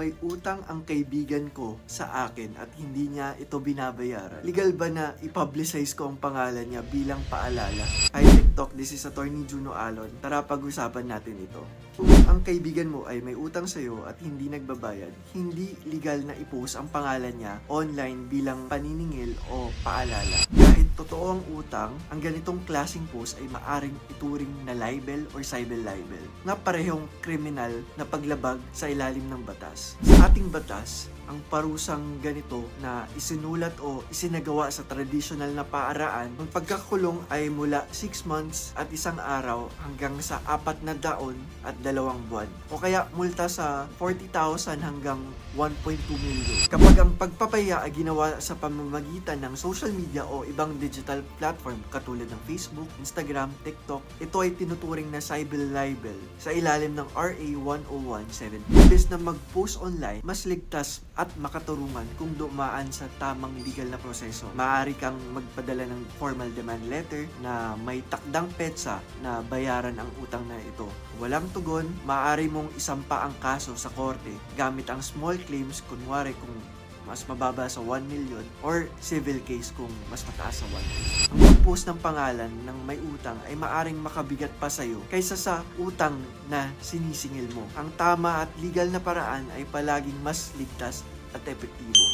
may utang ang kaibigan ko sa akin at hindi niya ito binabayaran. Legal ba na i-publicize ko ang pangalan niya bilang paalala? Hi TikTok, this is Attorney Juno Alon. Tara pag-usapan natin ito. Kung ang kaibigan mo ay may utang sa'yo at hindi nagbabayad, hindi legal na i-post ang pangalan niya online bilang paniningil o paalala. Kahit totoo ang utang, ang ganitong klasing post ay maaring ituring na libel or cyber libel na parehong kriminal na paglabag sa ilalim ng batas. Sa ating batas, ang parusang ganito na isinulat o isinagawa sa traditional na paaraan, ang pagkakulong ay mula 6 months at isang araw hanggang sa apat na daon at dalawang buwan. O kaya multa sa 40,000 hanggang 1.2 million. Kapag ang pagpapaya ay ginawa sa pamamagitan ng social media o ibang digital platform katulad ng Facebook, Instagram, TikTok, ito ay tinuturing na cyber libel sa ilalim ng RA 1017. Imbes na mag-post online, mas ligtas at makaturungan kung dumaan sa tamang legal na proseso. Maaari kang magpadala ng formal demand letter na may takdang petsa na bayaran ang utang na ito. Walang tugon, maaari mong isampa ang kaso sa korte gamit ang small claims kunwari kung mas mababa sa 1 million or civil case kung mas mataas sa 1 million. Ang pag-post ng pangalan ng may utang ay maaring makabigat pa sa'yo kaysa sa utang na sinisingil mo. Ang tama at legal na paraan ay palaging mas ligtas at epektibo.